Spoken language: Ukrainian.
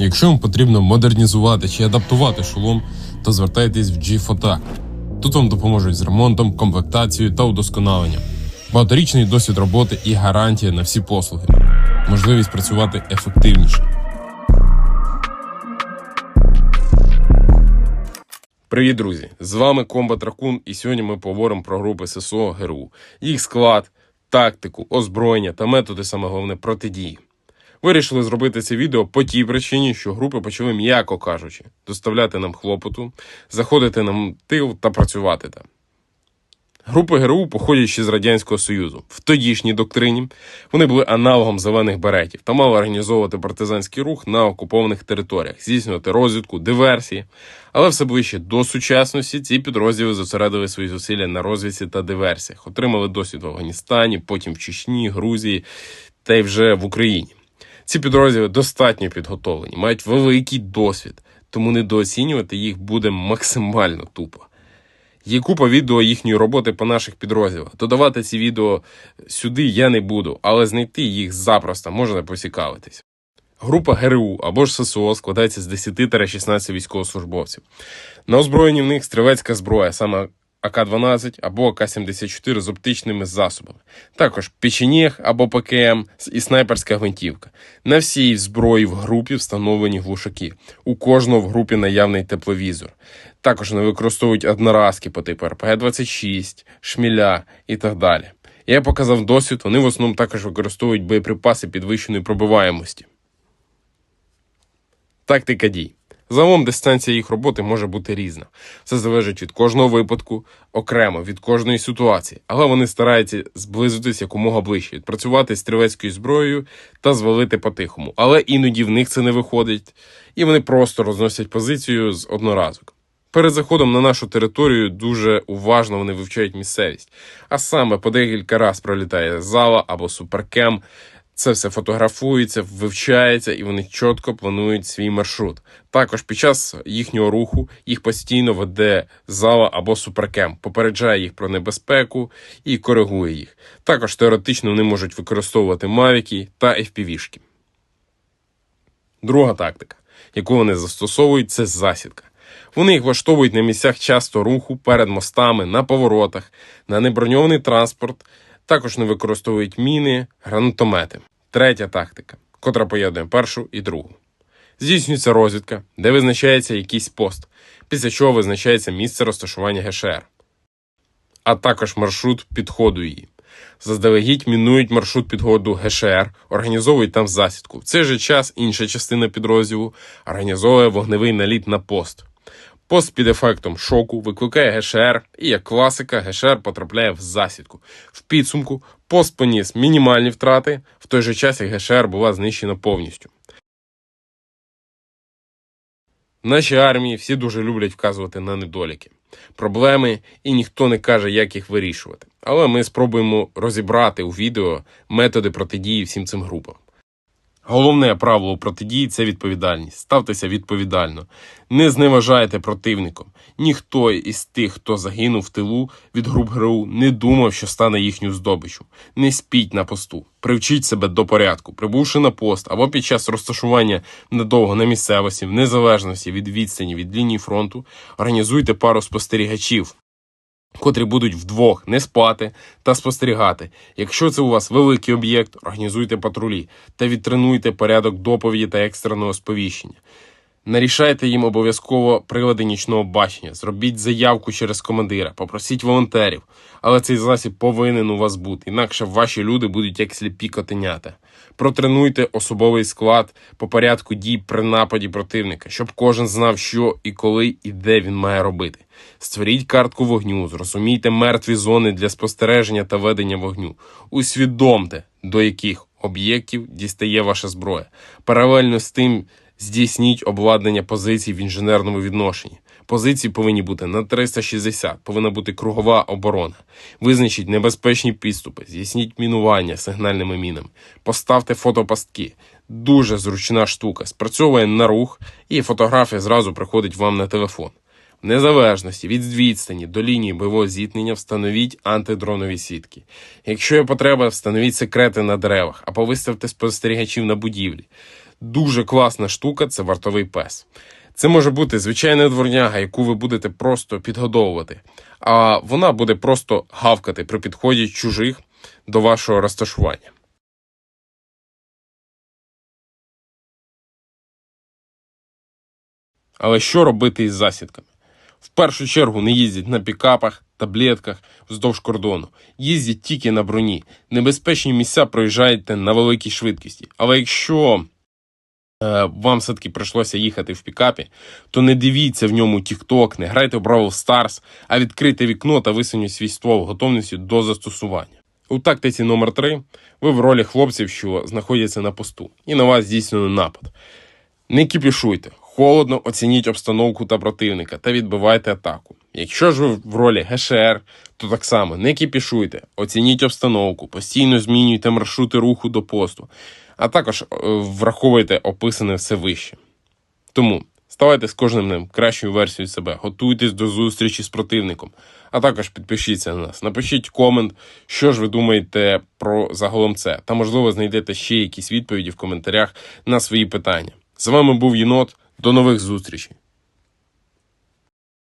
Якщо вам потрібно модернізувати чи адаптувати шолом, то звертайтесь в G-Fotac. Тут вам допоможуть з ремонтом, комплектацією та удосконаленням. Багаторічний досвід роботи і гарантія на всі послуги. Можливість працювати ефективніше. Привіт, друзі! З вами Комбат Ракун, і сьогодні ми поговоримо про групи ССО ГРУ, їх склад, тактику, озброєння та методи, саме головне, протидії. Вирішили зробити це відео по тій причині, що групи почали, м'яко кажучи, доставляти нам хлопоту, заходити нам тил та працювати там. Групи ГРУ походять ще з Радянського Союзу. В тодішній доктрині вони були аналогом зелених беретів та мали організовувати партизанський рух на окупованих територіях, здійснювати розвідку, диверсії. Але все ближче до сучасності ці підрозділи зосередили свої зусилля на розвідці та диверсіях, отримали досвід в Афганістані, потім в Чечні, Грузії та й вже в Україні. Ці підрозділи достатньо підготовлені, мають великий досвід, тому недооцінювати їх буде максимально тупо. Є купа відео їхньої роботи по наших підрозділах. Додавати ці відео сюди я не буду, але знайти їх запросто можна поцікавитись. Група ГРУ або ж ССО складається з 10-16 військовослужбовців. На озброєнні в них стрілецька зброя, саме АК-12 або АК-74 з оптичними засобами. Також печенєг або ПКМ і снайперська гвинтівка. На всій зброї в групі встановлені глушаки. У кожного в групі наявний тепловізор. Також вони використовують одноразки по типу РПГ-26, шміля і так далі. Я показав досвід, вони в основному також використовують боєприпаси підвищеної пробиваємості. Тактика дій. Загалом дистанція їх роботи може бути різна. Це залежить від кожного випадку, окремо від кожної ситуації, але вони стараються зблизитись якомога ближче, відпрацювати стрілецькою зброєю та звалити по-тихому. Але іноді в них це не виходить, і вони просто розносять позицію з одноразок. Перед заходом на нашу територію дуже уважно вони вивчають місцевість, а саме по декілька раз пролітає зала або суперкем. Це все фотографується, вивчається, і вони чітко планують свій маршрут. Також під час їхнього руху їх постійно веде зала або суперкем, попереджає їх про небезпеку і коригує їх. Також теоретично вони можуть використовувати мавіки та FPV-шки. Друга тактика, яку вони застосовують, це засідка. Вони їх влаштовують на місцях часто руху перед мостами, на поворотах, на неброньований транспорт. Також не використовують міни, гранатомети. Третя тактика, котра поєднує першу і другу. Здійснюється розвідка, де визначається якийсь пост, після чого визначається місце розташування ГШР, а також маршрут підходу її. Заздалегідь мінують маршрут підходу ГШР, організовують там засідку. В цей же час інша частина підрозділу організовує вогневий наліт на пост. Пост під ефектом шоку викликає ГШР, і як класика, ГШР потрапляє в засідку. В підсумку пост поніс мінімальні втрати, в той же час як ГШР була знищена повністю. В нашій армії всі дуже люблять вказувати на недоліки, проблеми, і ніхто не каже, як їх вирішувати. Але ми спробуємо розібрати у відео методи протидії всім цим групам. Головне правило протидії це відповідальність. Ставтеся відповідально. Не зневажайте противником. Ніхто із тих, хто загинув в тилу від груп ГРУ, не думав, що стане їхню здобиччю. Не спіть на посту. Привчіть себе до порядку, прибувши на пост або під час розташування надовго на місцевості, в незалежності від відстані від лінії фронту, організуйте пару спостерігачів котрі будуть вдвох не спати та спостерігати. Якщо це у вас великий об'єкт, організуйте патрулі та відтренуйте порядок доповіді та екстреного сповіщення. Нарішайте їм обов'язково прилади нічного бачення, зробіть заявку через командира, попросіть волонтерів, але цей засіб повинен у вас бути, інакше ваші люди будуть як сліпі котенята. Протренуйте особовий склад по порядку дій при нападі противника, щоб кожен знав, що і коли і де він має робити. Створіть картку вогню, зрозумійте мертві зони для спостереження та ведення вогню. Усвідомте, до яких об'єктів дістає ваша зброя. Паралельно з тим здійсніть обладнання позицій в інженерному відношенні. Позиції повинні бути на 360, повинна бути кругова оборона. Визначіть небезпечні підступи, здійсніть мінування сигнальними мінами, поставте фотопастки. Дуже зручна штука. Спрацьовує на рух, і фотографія зразу приходить вам на телефон. В незалежності від відстані до лінії бойового зіткнення встановіть антидронові сітки. Якщо є потреба, встановіть секрети на деревах або виставте спостерігачів на будівлі. Дуже класна штука це вартовий пес. Це може бути звичайна дворняга, яку ви будете просто підгодовувати, а вона буде просто гавкати при підході чужих до вашого розташування. Але що робити із засідками? В першу чергу не їздять на пікапах, таблетках вздовж кордону. Їздять тільки на броні. Небезпечні місця проїжджаєте на великій швидкості. Але якщо вам все-таки прийшлося їхати в пікапі, то не дивіться в ньому TikTok, не грайте в Brawl Stars, а відкрийте вікно та висуньте свій ствол в готовності до застосування. У тактиці номер 3 ви в ролі хлопців, що знаходяться на посту, і на вас здійснено напад. Не кіпішуйте, холодно оцініть обстановку та противника та відбивайте атаку. Якщо ж ви в ролі ГШР, то так само не кіпішуйте, оцініть обстановку, постійно змінюйте маршрути руху до посту, а також е, враховуйте описане все вище. Тому ставайте з кожним днем кращою версією себе, готуйтесь до зустрічі з противником, а також підпишіться на нас, напишіть комент, що ж ви думаєте про загалом це, та можливо знайдете ще якісь відповіді в коментарях на свої питання. З вами був єнот. До нових зустрічей.